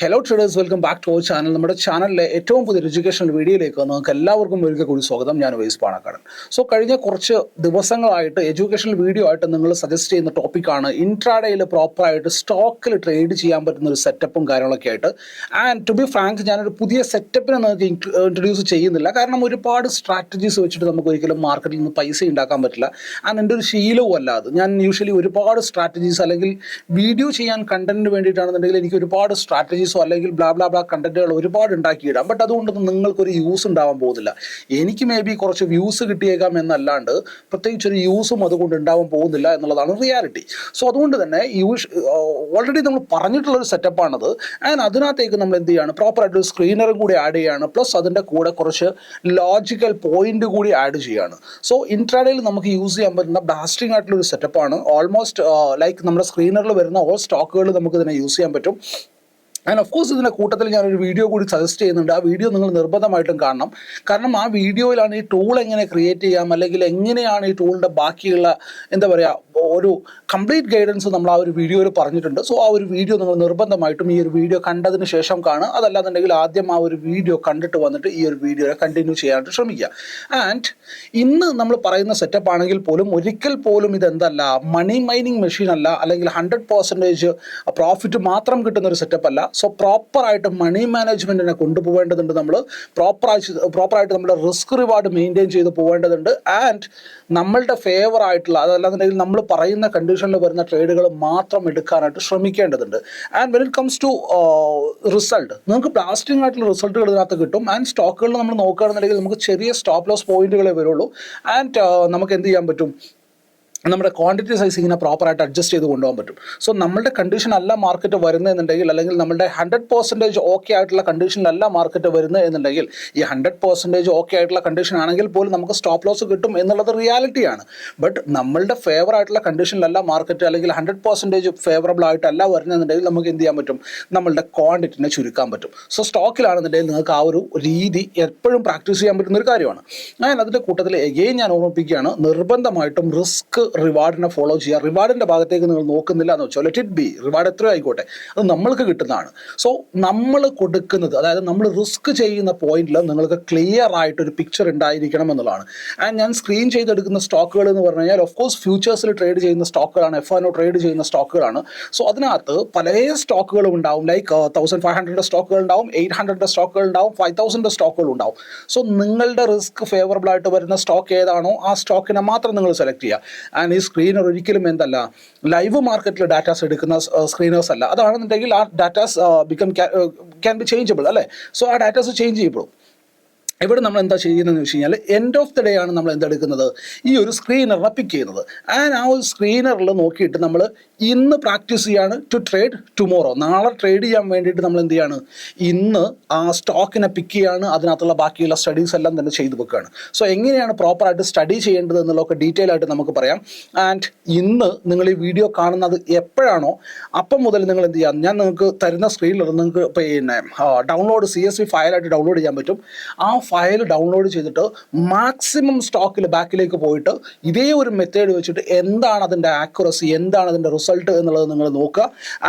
Hello traders welcome back to our channel നമ്മുടെ ചാനലിലെ ഏറ്റവും പുതിയ എഡ്യൂക്കേഷണൽ വീഡിയോയിലേക്ക് നിങ്ങൾക്ക് എല്ലാവർക്കും ഒരിക്കൽ കൂടി സ്വാഗതം. ഞാൻ വൈസ് പാണക്കാടൻ. സോ കഴിഞ്ഞ കുറച്ച് ദിവസങ്ങളായിട്ട് എഡ്യൂക്കേഷണൽ വീഡിയോ ആയിട്ട് നിങ്ങൾ സജസ്റ്റ് ചെയ്യുന്ന ടോപ്പിക്കാണ് ഇൻട്രാഡേയിൽ പ്രോപ്പറായിട്ട് സ്റ്റോക്കിൽ ട്രേഡ് ചെയ്യാൻ പറ്റുന്ന ഒരു സെറ്റപ്പും കാര്യങ്ങളൊക്കെ ആയിട്ട്. ആൻഡ് ടു ബി ഫ്രാങ്ക് ഞാനൊരു പുതിയ സെറ്റപ്പിനെ നിങ്ങൾക്ക് ഇൻട്രൊഡ്യൂസ് ചെയ്യുന്നില്ല. കാരണം ഒരുപാട് സ്ട്രാറ്റജീസ് വെച്ചിട്ട് നമുക്ക് ഒരിക്കലും മാർക്കറ്റിൽ നിന്ന് പൈസ ഉണ്ടാക്കാൻ പറ്റില്ല. ആൻഡ് എന്റെ ഒരു ശീലവും അല്ല അത്. ഞാൻ യൂഷ്വലി ഒരുപാട് സ്ട്രാറ്റജീസ് അല്ലെങ്കിൽ വീഡിയോ ചെയ്യാൻ കണ്ടന്റിന് വേണ്ടിയിട്ടാണെന്നുണ്ടെങ്കിൽ എനിക്ക് ഒരുപാട് സ്ട്രാറ്റജീസോ അല്ലെങ്കിൽ ബ്ലാ ബ്ലാ ബ്ലാ കണ്ടന്റുകൾ ഒരുപാട് ഉണ്ടാക്കിയിടാം. ബട്ട് അതുകൊണ്ടൊന്നും നിങ്ങൾക്കൊരു യൂസ് ഉണ്ടാവാൻ പോകുന്നില്ല. എനിക്ക് മേ ബി കുറച്ച് വ്യൂസ് കിട്ടിയേക്കാം എന്നല്ലാണ്ട് പ്രത്യേകിച്ച് ഒരു യൂസും അതുകൊണ്ട് ഉണ്ടാവാൻ പോകുന്നില്ല എന്നുള്ളതാണ് റിയാലിറ്റി സോ അതുകൊണ്ട് തന്നെ യൂസ് ഓൾറെഡി നമ്മൾ പറഞ്ഞിട്ടുള്ളൊരു സെറ്റപ്പാണത് ആൻഡ് അതിനകത്തേക്ക് നമ്മൾ എന്ത് ചെയ്യാണ്? പ്രോപ്പറായിട്ടൊരു സ്ക്രീനറും കൂടി ആഡ് ചെയ്യാണ്. പ്ലസ് അതിന്റെ കൂടെ കുറച്ച് ലോജിക്കൽ പോയിന്റ് കൂടി ആഡ് ചെയ്യാണ്. സോ ഇൻട്രാഡേയിൽ നമുക്ക് യൂസ് ചെയ്യാൻ പറ്റുന്ന ബ്ലാസ്റ്റിംഗ് ആയിട്ടുള്ള ഒരു സെറ്റപ്പാണ് ഓൾമോസ്റ്റ് ലൈക്ക് നമ്മുടെ സ്ക്രീനറിൽ വരുന്ന ഓൾ സ്റ്റോക്കുകൾ നമുക്ക് ഇതിനെ യൂസ് ചെയ്യാൻ പറ്റും. ആൻഡ് ഓഫ് കോഴ്സ് ഇതിന്റെ കൂട്ടത്തിൽ ഞാനൊരു വീഡിയോ കൂടി സജസ്റ്റ് ചെയ്യുന്നുണ്ട്. ആ വീഡിയോ നിങ്ങൾ നിർബന്ധമായിട്ടും കാണണം. കാരണം ആ വീഡിയോയിലാണ് ഈ ടൂൾ എങ്ങനെ ക്രിയേറ്റ് ചെയ്യാം അല്ലെങ്കിൽ എങ്ങനെയാണ് ഈ ടൂളിന്റെ ബാക്കിയുള്ള എന്താ പറയുക ഒരു കംപ്ലീറ്റ് ഗൈഡൻസ് നമ്മൾ ആ ഒരു വീഡിയോയിൽ പറഞ്ഞിട്ടുണ്ട്. സോ ആ ഒരു വീഡിയോ നിങ്ങൾ നിർബന്ധമായിട്ടും ഈ ഒരു വീഡിയോ കണ്ടതിന് ശേഷം കാണുക. അതല്ലാന്നുണ്ടെങ്കിൽ ആദ്യം ആ ഒരു വീഡിയോ കണ്ടിട്ട് വന്നിട്ട് ഈ ഒരു വീഡിയോയെ കണ്ടിന്യൂ ചെയ്യാനായിട്ട് ശ്രമിക്കുക. ആൻഡ് ഇന്ന് നമ്മൾ പറയുന്ന സെറ്റപ്പ് ആണെങ്കിൽ പോലും ഒരിക്കൽ പോലും ഇതെന്തല്ല മണി മൈനിങ് മെഷീൻ അല്ല അല്ലെങ്കിൽ ഹൺഡ്രഡ് പെർസെന്റേജ് പ്രോഫിറ്റ് മാത്രം കിട്ടുന്ന ഒരു സെറ്റപ്പ് അല്ല. സോ പ്രോപ്പറായിട്ട് മണി മാനേജ്മെന്റിനെ കൊണ്ടുപോകേണ്ടതുണ്ട് നമ്മൾ പ്രോപ്പറായി പ്രോപ്പറായിട്ട് നമ്മുടെ റിസ്ക് റിവാർഡ് മെയിന്റെയിൻ ചെയ്ത് പോകേണ്ടതുണ്ട്. ആൻഡ് നമ്മളുടെ ഫേവർ ആയിട്ടുള്ള അതല്ലാന്നുണ്ടെങ്കിൽ നമ്മൾ പറയുന്ന കണ്ടീഷനിൽ വരുന്ന ട്രേഡുകൾ മാത്രം എടുക്കാനായിട്ട് ശ്രമിക്കേണ്ടതുണ്ട്. And when it comes to result നിങ്ങൾക്ക് ബ്ലാസ്റ്റിംഗ് ആയിട്ടുള്ള റിസൾട്ടുകൾ ഇതിനകത്ത് കിട്ടും. ആൻഡ് സ്റ്റോക്കുകൾ നമ്മൾ നോക്കുകയാണെന്നുണ്ടെങ്കിൽ നമുക്ക് ചെറിയ സ്റ്റോപ്പ് ലോസ് പോയിന്റുകളെ വരുള്ളൂ. ആൻഡ് നമുക്ക് എന്ത് ചെയ്യാൻ പറ്റും? നമ്മുടെ ക്വാണ്ടിറ്റി സൈസ് ഇങ്ങനെ പ്രോപ്പറായിട്ട് അഡ്ജസ്റ്റ് ചെയ്ത് കൊണ്ടുപോകാൻ പറ്റും. സോ നമ്മുടെ കണ്ടീഷൻ അല്ല മാർക്കറ്റ് വരുന്നതെന്നുണ്ടെങ്കിൽ അല്ലെങ്കിൽ നമ്മുടെ ഹൺഡ്രഡ് പെർസെന്റേജ് ഓക്കെ ആയിട്ടുള്ള കണ്ടീഷനിലല്ല മാർക്കറ്റ് വരുന്നത് എന്നുണ്ടെങ്കിൽ ഈ ഹൺഡ്രഡ് പെർസെന്റേജ് ഓക്കെ ആയിട്ടുള്ള കണ്ടീഷൻ ആണെങ്കിൽ പോലും നമുക്ക് സ്റ്റോപ്പ് ലോസ് കിട്ടും എന്നുള്ളത് റിയാലിറ്റിയാണ് ബട്ട് നമ്മളുടെ ഫേവർ ആയിട്ടുള്ള കണ്ടീഷനിലല്ല മാർക്കറ്റ് അല്ലെങ്കിൽ ഹൺഡ്രഡ് പെർസെന്റേജ് ഫേവറബിൾ ആയിട്ടല്ല വരുന്നതെന്നുണ്ടെങ്കിൽ നമുക്ക് എന്ത് ചെയ്യാൻ പറ്റും? നമ്മളുടെ ക്വാണ്ടിറ്റിനെ ചുരുക്കാൻ പറ്റും. സോ സ്റ്റോക്കിലാണെന്നുണ്ടെങ്കിൽ നിങ്ങൾക്ക് ആ ഒരു രീതി എപ്പോഴും പ്രാക്ടീസ് ചെയ്യാൻ പറ്റുന്ന ഒരു കാര്യമാണ്. ഞാൻ അതിന്റെ കൂട്ടത്തിൽ എഗെയിൻ ഞാൻ ഓർമ്മിപ്പിക്കുകയാണ് നിർബന്ധമായിട്ടും റിസ്ക് റിവാർഡിനെ ഫോളോ ചെയ്യുക. റിവാർഡിന്റെ ഭാഗത്തേക്ക് നിങ്ങൾ നോക്കുന്നില്ല എന്ന് വെച്ചാൽ ലെറ്റ് ഇറ്റ് ബി റിവാർഡ് എത്രയോ ആയിക്കോട്ടെ. അത് നമ്മൾക്ക് കിട്ടുന്നതാണ്. സോ നമ്മൾ കൊടുക്കുന്നത് അതായത് നമ്മൾ റിസ്ക് ചെയ്യുന്ന പോയിന്റിൽ നിങ്ങൾക്ക് ക്ലിയർ ആയിട്ട് ഒരു പിക്ചർ ഉണ്ടായിരിക്കണം എന്നുള്ളതാണ്. ആൻഡ് ഞാൻ സ്ക്രീൻ ചെയ്തെടുക്കുന്ന സ്റ്റോക്കുകൾ എന്ന് പറഞ്ഞു കഴിഞ്ഞാൽ ഓഫ് കോഴ്സ് ഫ്യൂച്ചേഴ്സിൽ ട്രേഡ് ചെയ്യുന്ന സ്റ്റോക്കുകളാണ് എഫ് ആനോ ട്രേഡ് ചെയ്യുന്ന സ്റ്റോക്കുകളാണ് സോ അതിനകത്ത് പല സ്റ്റോക്കുകളും ഉണ്ടാവും. ലൈക്ക് തൗസൻഡ് ഫൈവ് ഹൺഡ്രഡ് സ്റ്റോക്കുകൾ ഉണ്ടാവും എയ്റ്റ് ഹൺഡ്രഡ് സ്റ്റോക്കുകൾ ഉണ്ടാവും ഫൈവ് തൗസൻഡ് സ്റ്റോക്കുകൾ ഉണ്ടാവും. സോ നിങ്ങളുടെ റിസ്ക് ഫേവറബിൾ ആയിട്ട് വരുന്ന സ്റ്റോക്ക് ഏതാണോ ആ സ്റ്റോക്കിനെ മാത്രം നിങ്ങൾ സെലക്ട് ചെയ്യുക. ആൻഡ് ഈ സ്ക്രീനർ ഒരിക്കലും എന്തല്ല ലൈവ് മാർക്കറ്റിൽ ഡാറ്റാസ് എടുക്കുന്ന സ്ക്രീനേഴ്സ് അല്ല. അതാണെന്നുണ്ടെങ്കിൽ ആ datas become can be changeable അല്ലേ? സോ ആ ഡാറ്റാസ് ചേഞ്ച് ചെയ്യപ്പെടും. ഇവിടെ നമ്മൾ എന്താ ചെയ്യുന്നതെന്ന് വെച്ച് കഴിഞ്ഞാൽ എൻഡ് ഓഫ് ദി ഡേ ആണ് നമ്മൾ എന്തെടുക്കുന്നത്? ഈ ഒരു സ്ക്രീനറിനെ പിക്ക് ചെയ്യുന്നത്. ആൻഡ് ആ ഒരു സ്ക്രീനറിൽ നോക്കിയിട്ട് നമ്മൾ ഇന്ന് പ്രാക്ടീസ് ചെയ്യാണ് ടു ട്രേഡ് ടുമോറോ നാളെ ട്രേഡ് ചെയ്യാൻ വേണ്ടിയിട്ട് നമ്മൾ എന്ത് ചെയ്യാണ്? ഇന്ന് ആ സ്റ്റോക്കിനെ പിക്ക് ചെയ്യാണ്. അതിനകത്തുള്ള ബാക്കിയുള്ള സ്റ്റഡീസ് എല്ലാം തന്നെ ചെയ്തു വെക്കുകയാണ്. സോ എങ്ങനെയാണ് പ്രോപ്പറായിട്ട് സ്റ്റഡി ചെയ്യേണ്ടത് എന്നുള്ളതൊക്കെ ഡീറ്റെയിൽ ആയിട്ട് നമുക്ക് പറയാം. ആൻഡ് ഇന്ന് നിങ്ങൾ ഈ വീഡിയോ കാണുന്നത് എപ്പോഴാണോ അപ്പം മുതൽ നിങ്ങൾ എന്ത് ചെയ്യാം? ഞാൻ നിങ്ങൾക്ക് തരുന്ന സ്ക്രീനിൽ നിങ്ങൾക്ക് പിന്നെ ഡൗൺലോഡ് സി എസ് വി ഫയലായിട്ട് ഡൗൺലോഡ് ചെയ്യാൻ പറ്റും. ആ ഫയൽ ഡൗൺലോഡ് ചെയ്തിട്ട് മാക്സിമം സ്റ്റോക്കിൽ ബാക്കിലേക്ക് പോയിട്ട് ഇതേ ഒരു മെത്തേഡ് വെച്ചിട്ട് എന്താണ് അതിന്റെ ആക്യുറസി എന്താണ് അതിന്റെ റിസൾട്ട് എന്നുള്ളത് നിങ്ങൾ നോക്കുക.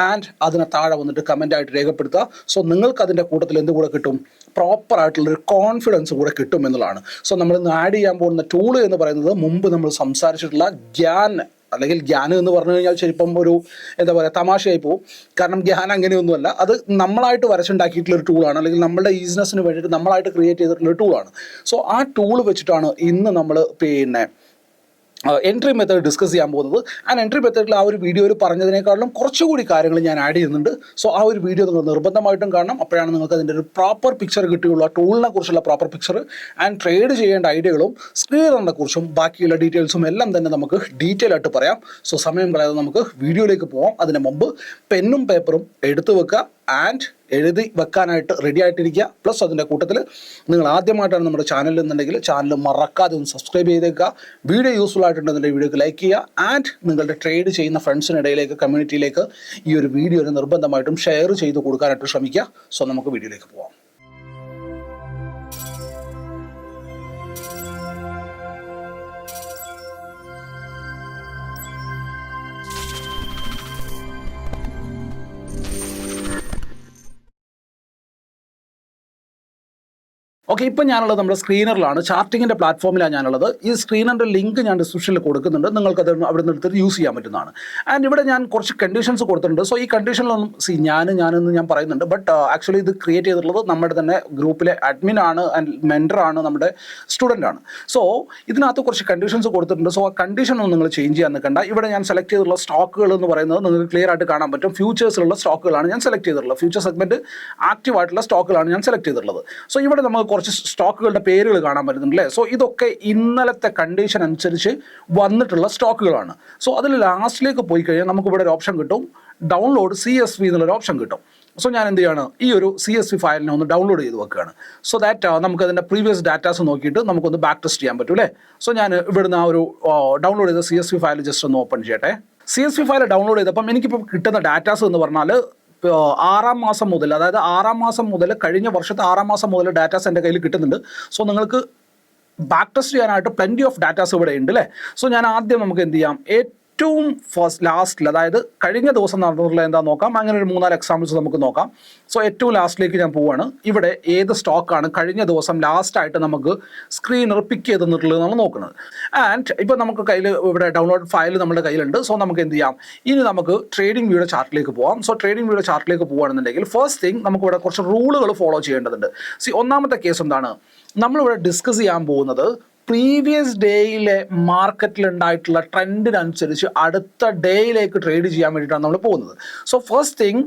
ആൻഡ് അതിനെ താഴെ വന്നിട്ട് കമന്റ് ആയിട്ട് രേഖപ്പെടുത്തുക. സോ നിങ്ങൾക്ക് അതിന്റെ കൂട്ടത്തിൽ എന്ത് കൂടെ കിട്ടും? പ്രോപ്പർ ആയിട്ടുള്ളൊരു കോൺഫിഡൻസ് കൂടെ കിട്ടും എന്നുള്ളതാണ്. സോ നമ്മൾ ഇന്ന് ആഡ് ചെയ്യാൻ പോകുന്ന ടൂൾ എന്ന് പറയുന്നത് മുമ്പ് നമ്മൾ സംസാരിച്ചിട്ടുള്ള ഗ്യാൻ അല്ലെങ്കിൽ ജ്ഞാനം എന്ന് പറഞ്ഞു കഴിഞ്ഞാൽ ചിലപ്പം ഒരു എന്താ പറയുക തമാശയായി പോകും കാരണം ജ്ഞാനം അങ്ങനെയൊന്നുമല്ല. അത് നമ്മളായിട്ട് വരച്ചുണ്ടാക്കിയിട്ടുള്ള ഒരു ടൂളാണ് അല്ലെങ്കിൽ നമ്മുടെ ഈസിനെസ്സിന് വേണ്ടിയിട്ട് നമ്മളായിട്ട് ക്രിയേറ്റ് ചെയ്തിട്ടുള്ള ഒരു ടൂളാണ് സോ ആ ടൂൾ വെച്ചിട്ടാണ് ഇന്ന് നമ്മൾ പിന്നെ എൻട്രി മെത്തേഡ് ഡിസ്കസ് ചെയ്യാൻ പോകുന്നത്. ആൻഡ് എൻട്രി മെത്തേഡിൽ ആ ഒരു വീഡിയോയിൽ പറഞ്ഞതിനേക്കാളും കുറച്ചുകൂടി കാര്യങ്ങൾ ഞാൻ ആഡ് ചെയ്യുന്നുണ്ട്. സോ ആ ഒരു വീഡിയോ നിങ്ങൾ നിർബന്ധമായിട്ടും കാണണം. അപ്പോഴാണ് നിങ്ങൾക്ക് അതിന്റെ ഒരു പ്രോപ്പർ പിക്ചർ കിട്ടിയുള്ള. ടൂളിനെ കുറിച്ചുള്ള പ്രോപ്പർ പിക്ചർ ആൻഡ് ട്രേഡ് ചെയ്യേണ്ട ഐഡിയകളും സ്ക്രീനറിനെ കുറിച്ചും ബാക്കിയുള്ള ഡീറ്റെയിൽസും എല്ലാം തന്നെ നമുക്ക് ഡീറ്റെയിൽ ആയിട്ട് പറയാം. സോ സമയം കളയാതെ നമുക്ക് വീഡിയോയിലേക്ക് പോകാം അതിന് മുമ്പ് പെന്നും പേപ്പറും എടുത്തു വെക്കുക. ആൻഡ് എഴുതി വെക്കാനായിട്ട് റെഡി ആയിട്ടിരിക്കുക. പ്ലസ് അതിന്റെ കൂട്ടത്തിൽ നിങ്ങൾ ആദ്യമായിട്ടാണ് നമ്മുടെ ചാനലിൽ എന്നുണ്ടെങ്കിൽ ചാനൽ മറക്കാതെ ഒന്ന് സബ്സ്ക്രൈബ് ചെയ്തേക്കുക. വീഡിയോ യൂസ്ഫുൾ ആയിട്ടുണ്ടെന്നുണ്ടെങ്കിൽ വീഡിയോക്ക് ലൈക്ക് ചെയ്യുക. ആൻഡ് നിങ്ങളുടെ ട്രേഡ് ചെയ്യുന്ന ഫ്രണ്ട്സിനിടയിലേക്ക് കമ്മ്യൂണിറ്റിയിലേക്ക് ഈ ഒരു വീഡിയോ നിർബന്ധമായിട്ടും ഷെയർ ചെയ്ത് കൊടുക്കാനായിട്ട് ശ്രമിക്കുക. സോ നമുക്ക് വീഡിയോയിലേക്ക് പോകാം ഓക്കെ ഇപ്പം ഞാനുള്ളത് നമ്മുടെ സ്ക്രീനറിലാണ്. ചാർട്ടിങ്ങിന്റെ പ്ലാറ്റ്ഫോമിലാണ് ഞാനുള്ളത്. ഈ സ്ക്രീനറിന്റെ ലിങ്ക് ഞാൻ ഡിസ്ക്രിപ്ഷനിൽ കൊടുക്കുന്നുണ്ട്. നിങ്ങൾക്ക് അത് അവിടെ നിന്ന് എടുത്തിട്ട് യൂസ് ചെയ്യാൻ പറ്റുന്നതാണ്. ആൻഡ് ഇവിടെ ഞാൻ കുറച്ച് കണ്ടീഷൻസ് കൊടുത്തിട്ടുണ്ട്. സോ ഈ കണ്ടീഷനിലൊന്നും സി ഞാൻ ഞാനെന്ന് ഞാൻ പറയുന്നുണ്ട്. ബട്ട് ആക്ച്വലി ഇത് ക്രിയേറ്റ് ചെയ്തിട്ടുള്ളത് നമ്മുടെ തന്നെ ഗ്രൂപ്പിലെ അഡ്മിൻ ആണ് ആൻഡ് മെന്റർ ആണ് നമ്മുടെ സ്റ്റുഡന്റ് ആണ്. സോ ഇതിനകത്ത് കുറച്ച് കണ്ടീഷൻസ് കൊടുത്തിട്ടുണ്ട്. സോ ആ കണ്ടീഷൻ ഒന്നും നിങ്ങൾ ചേഞ്ച് ചെയ്യാൻ നിൽക്കണ്ട. ഇവിടെ ഞാൻ സെലക്ട് ചെയ്തിട്ടുള്ള സ്റ്റോക്കുകൾ എന്ന് പറയുന്നത് നിങ്ങൾക്ക് ക്ലിയർ ആയിട്ട് കാണാൻ പറ്റും. ഫ്യൂച്ചേഴ്സിലുള്ള സ്റ്റോക്കുകളാണ് ഞാൻ സെലക്ട് ചെയ്തിട്ടുള്ളത്. ഫ്യൂച്ചർ സെഗ്മെന്റ് ആക്റ്റീവ് ആയിട്ടുള്ള സ്റ്റോക്കുകളാണ് ഞാൻ സെലക്ട് ചെയ്തിട്ടുള്ളത്. സോ ഇവിടെ നമുക്ക് കുറച്ച് സ്റ്റോക്കുകളുടെ പേരുകൾ കാണാൻ പറ്റുന്നുണ്ട് അല്ലേ സോ ഇതൊക്കെ ഇന്നലത്തെ കണ്ടീഷൻ അനുസരിച്ച് വന്നിട്ടുള്ള സ്റ്റോക്കുകളാണ്. സോ അതിൽ ലാസ്റ്റിലേക്ക് പോയി കഴിഞ്ഞാൽ നമുക്ക് ഇവിടെ ഒരു ഓപ്ഷൻ കിട്ടും. ഡൗൺലോഡ് സി എസ് വി എന്നുള്ളൊരു ഓപ്ഷൻ കിട്ടും. സോ ഞാൻ എന്ത് ചെയ്യാണ്? ഈ ഒരു സി എസ് വി ഫയലിനെ ഒന്ന് ഡൗൺലോഡ് ചെയ്ത് വെക്കുകയാണ്. സോ ദാറ്റ് നമുക്ക് അതിന്റെ പ്രീവിയസ് ഡാറ്റാസ് നോക്കിയിട്ട് നമുക്കൊന്ന് ബാക്ക് ടെസ്റ്റ് ചെയ്യാൻ പറ്റും അല്ലേ സോ ഞാൻ ഇവിടുന്ന് ആ ഒരു ഡൗൺലോഡ് ചെയ്ത C S V file just ഒന്ന് ഓപ്പൺ ചെയ്യട്ടെ. C S V file download ചെയ്തപ്പം എനിക്കിപ്പോൾ കിട്ടുന്ന ഡാറ്റാസ് എന്ന് പറഞ്ഞാൽ ആറാം മാസം മുതൽ അതായത് ആറാം മാസം മുതൽ കഴിഞ്ഞ വർഷത്തെ ആറാം മാസം മുതൽ ഡാറ്റാസ് എന്റെ കയ്യിൽ കിട്ടുന്നുണ്ട്. സോ നിങ്ങൾക്ക് ബാക്ക് ടെസ്റ്റ് ചെയ്യാനായിട്ട് പ്ലെന്റി ഓഫ് ഡാറ്റാസ് ഇവിടെ ഉണ്ട് അല്ലേ സോ ഞാൻ ആദ്യം നമുക്ക് എന്ത് ചെയ്യാം? ഏറ്റവും ഫസ്റ്റ് ലാസ്റ്റിൽ അതായത് കഴിഞ്ഞ ദിവസം നടന്നിട്ടുള്ള എന്താ നോക്കാം? അങ്ങനെ ഒരു മൂന്നാൽ എക്സാമ്പിൾസ് നമുക്ക് നോക്കാം. സോ ഏറ്റവും ലാസ്റ്റിലേക്ക് ഞാൻ പോവാണ്. ഇവിടെ ഏത് സ്റ്റോക്കാണ് കഴിഞ്ഞ ദിവസം ലാസ്റ്റായിട്ട് നമുക്ക് സ്ക്രീനർ പിക്ക് ചെയ്ത് തന്നിട്ടുള്ളത് നമ്മൾ നോക്കുന്നത്. ആൻഡ് ഇപ്പോൾ നമുക്ക് കയ്യിൽ ഇവിടെ ഡൗൺലോഡ് ഫയൽ നമ്മുടെ കയ്യിലുണ്ട്. സോ നമുക്ക് എന്ത് ചെയ്യാം? ഇനി നമുക്ക് ട്രേഡിംഗ് വ്യൂയുടെ ചാർട്ടിലേക്ക് പോകാം സോ ട്രേഡിംഗ് വ്യൂയുടെ ചാർട്ടിലേക്ക് പോകുകയാണെന്നുണ്ടെങ്കിൽ ഫസ്റ്റ് തിങ് നമുക്ക് ഇവിടെ കുറച്ച് റൂളുകൾ ഫോളോ ചെയ്യേണ്ടതുണ്ട്. സി ഒന്നാമത്തെ കേസ് എന്താണ്? നമ്മളിവിടെ ഡിസ്കസ് ചെയ്യാൻ പോകുന്നത് പ്രീവിയസ് ഡേയിലെ മാർക്കറ്റിൽ ഉണ്ടായിട്ടുള്ള ട്രെൻഡിനനുസരിച്ച് അടുത്ത ഡേയിലേക്ക് ട്രേഡ് ചെയ്യാൻ വേണ്ടിയിട്ടാണ് നമ്മൾ പോകുന്നത്. സോ ഫസ്റ്റ് തിങ്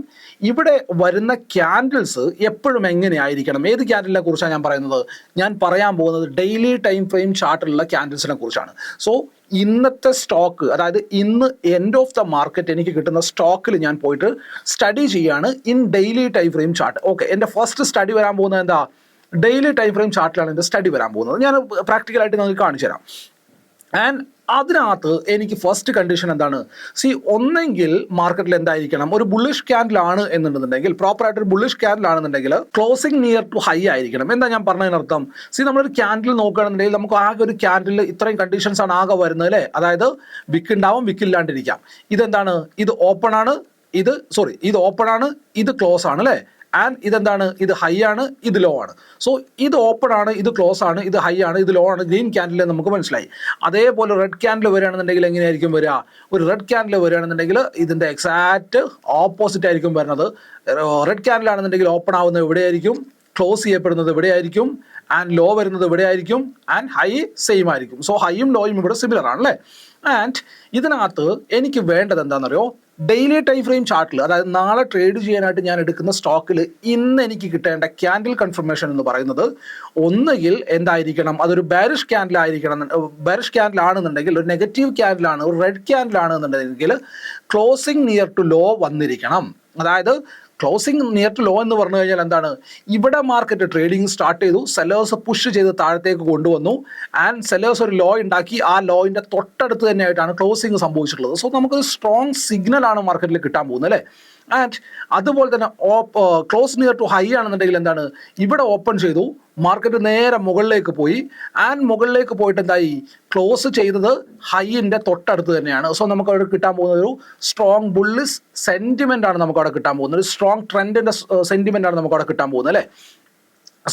ഇവിടെ വരുന്ന ക്യാൻഡിൽസ് എപ്പോഴും എങ്ങനെയായിരിക്കണം? ഏത് ക്യാൻഡിലിനെ കുറിച്ചാണ് ഞാൻ പറയുന്നത്? ഞാൻ പറയാൻ പോകുന്നത് ഡെയിലി ടൈം ഫ്രെയിം ചാർട്ടിലുള്ള ക്യാൻഡിൽസിനെ കുറിച്ചാണ്. സോ ഇന്നത്തെ സ്റ്റോക്ക് അതായത് ഇന്ന് എൻഡ് ഓഫ് ദ മാർക്കറ്റ് എനിക്ക് കിട്ടുന്ന സ്റ്റോക്കിൽ ഞാൻ പോയിട്ട് സ്റ്റഡി ചെയ്യാണ് in daily time frame chart okay എന്റെ ഫസ്റ്റ് സ്റ്റഡി വരാൻ പോകുന്നത് എന്താ? ഡെയിലി ടൈം ഫ്രെയിം ചാർട്ടിലാണ് എന്റെ സ്റ്റഡി വരാൻ പോകുന്നത്. ഞാൻ പ്രാക്ടിക്കലായിട്ട് നിങ്ങൾക്ക് കാണിച്ചു തരാം. ആൻഡ് അതിനകത്ത് എനിക്ക് ഫസ്റ്റ് കണ്ടീഷൻ എന്താണ്? സി ഒന്നെങ്കിൽ മാർക്കറ്റിൽ എന്തായിരിക്കണം? ഒരു ബുള്ളിഷ് ക്യാൻഡിലാണ് എന്നുണ്ടെന്നുണ്ടെങ്കിൽ പ്രോപ്പർ ആയിട്ട് ഒരു ബുള്ളിഷ് ക്യാൻഡിലാണെന്നുണ്ടെങ്കിൽ ക്ലോസിംഗ് നിയർ ടു ഹൈ ആയിരിക്കണം. എന്താ ഞാൻ പറഞ്ഞതിനർത്ഥം സി നമ്മളൊരു ക്യാൻഡിൽ നോക്കുകയാണെന്നുണ്ടെങ്കിൽ നമുക്ക് ആകെ ഒരു ക്യാൻഡിൽ ഇത്രയും കണ്ടീഷൻസ് ആണ് ആകെ വരുന്നത് അല്ലേ? അതായത് വിക്ക് ഉണ്ടാവും വിക്ക് ഇല്ലാണ്ടിരിക്കാം. ഇതെന്താണ്? ഇത് ഓപ്പൺ ആണ് ഇത് സോറി ഇത് ഓപ്പൺ ആണ് ഇത് ക്ലോസ് ആണ് അല്ലേ? ആൻഡ് ഇതെന്താണ്? ഇത് ഹൈ ആണ് ഇത് ലോ ആണ്. സോ ഇത് ഓപ്പൺ ആണ് ഇത് ക്ലോസ് ആണ് ഇത് ഹൈ ആണ് ഇത് ലോ ആണ് ഗ്രീൻ ക്യാൻഡിൽ നമുക്ക് മനസ്സിലായി. അതേപോലെ റെഡ് ക്യാൻഡിൽ വരികയാണെന്നുണ്ടെങ്കിൽ എങ്ങനെയായിരിക്കും വരിക? ഒരു റെഡ് ക്യാൻഡിൽ വരികയാണെന്നുണ്ടെങ്കിൽ ഇതിന്റെ എക്സാക്റ്റ് ഓപ്പോസിറ്റ് ആയിരിക്കും വരുന്നത്. റെഡ് ക്യാൻഡിൽ ആണെന്നുണ്ടെങ്കിൽ ഓപ്പൺ ആവുന്നത് എവിടെയായിരിക്കും? ക്ലോസ് ചെയ്യപ്പെടുന്നത് എവിടെയായിരിക്കും? ആൻഡ് ലോ വരുന്നത് എവിടെയായിരിക്കും? ആൻഡ് ഹൈ സെയിം ആയിരിക്കും. സോ ഹൈയും ലോയും ഇവിടെ സിമിലർ ആണ് അല്ലേ? ആൻഡ് ഇതിനകത്ത് എനിക്ക് വേണ്ടത് എന്താണെന്നറിയോ? ഡെയിലി ടൈം ഫ്രെയിം ചാർട്ടിൽ അതായത് നാളെ ട്രേഡ് ചെയ്യാനായിട്ട് ഞാൻ എടുക്കുന്ന സ്റ്റോക്കിൽ ഇന്ന് എനിക്ക് കിട്ടേണ്ട ക്യാൻഡിൽ കൺഫർമേഷൻ എന്ന് പറയുന്നത് ഒന്നുകിൽ എന്തായിരിക്കണം? അതൊരു ബാരിഷ് ക്യാൻഡിൽ ആയിരിക്കണം ബാരിഷ് ക്യാൻഡിൽ ആണെന്നുണ്ടെങ്കിൽ ഒരു നെഗറ്റീവ് ക്യാൻഡിലാണ് ഒരു റെഡ് ക്യാൻഡിൽ ആണെന്നുണ്ടെങ്കിൽ ക്ലോസിംഗ് നിയർ ടു ലോ വന്നിരിക്കണം. അതായത് ക്ലോസിംഗ് നിയർ ടു ലോ എന്ന് പറഞ്ഞു കഴിഞ്ഞാൽ എന്താണ്? ഇവിടെ മാർക്കറ്റ് ട്രേഡിംഗ് സ്റ്റാർട്ട് ചെയ്തു. സെല്ലേഴ്സ് പുഷ് ചെയ്ത് താഴത്തേക്ക് കൊണ്ടുവന്നു. ആൻഡ് സെല്ലേഴ്സ് ഒരു ലോ ഉണ്ടാക്കി. ആ ലോയിന്റെ തൊട്ടടുത്ത് തന്നെയായിട്ടാണ് ക്ലോസിംഗ് സംഭവിച്ചിട്ടുള്ളത്. സോ നമുക്ക് സ്ട്രോങ് സിഗ്നൽ ആണ് മാർക്കറ്റിൽ കിട്ടാൻ പോകുന്നത് അല്ലേ? ആൻഡ് അതുപോലെ തന്നെ ഓപ്പ് ക്ലോസ് നിയർ ടു ഹൈ ആണെന്നുണ്ടെങ്കിൽ എന്താണ്? ഇവിടെ ഓപ്പൺ ചെയ്തു. മാർക്കറ്റ് നേരെ മുകളിലേക്ക് പോയി. ആൻഡ് മുകളിലേക്ക് പോയിട്ട് എന്തായി? ക്ലോസ് ചെയ്തത് ഹൈയിന്റെ തൊട്ടടുത്ത് തന്നെയാണ്. സോ നമുക്ക് അവിടെ കിട്ടാൻ പോകുന്ന ഒരു സ്ട്രോങ് ബുള്ളിസ് സെന്റിമെന്റ് ആണ് നമുക്ക് അവിടെ കിട്ടാൻ പോകുന്നത്. ഒരു സ്ട്രോങ് ട്രെൻഡിന്റെ സെന്റിമെന്റ് ആണ് നമുക്ക് അവിടെ കിട്ടാൻ പോകുന്നത് അല്ലേ?